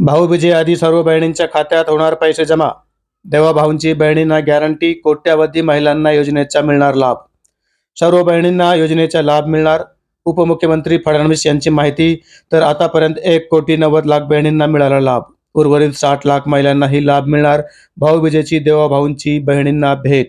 भाऊबीजेआधी सर्व बहिणींच्या खात्यात होणार पैसे जमा. देवाभाऊंची बहिणींना गॅरंटी कोट्यावधी महिलांना योजनेचा मिळणार लाभ. सर्व बहिणींना योजनेचा लाभ मिळणार. उपमुख्यमंत्री फडणवीस यांची माहिती तर आतापर्यंत एक कोटी नव्वद लाख बहिणींना मिळाला लाभ. उर्वरित साठ लाख महिलांनाही लाभ मिळणार. भाऊबीजेची देवाभाऊंची बहिणींना भेट.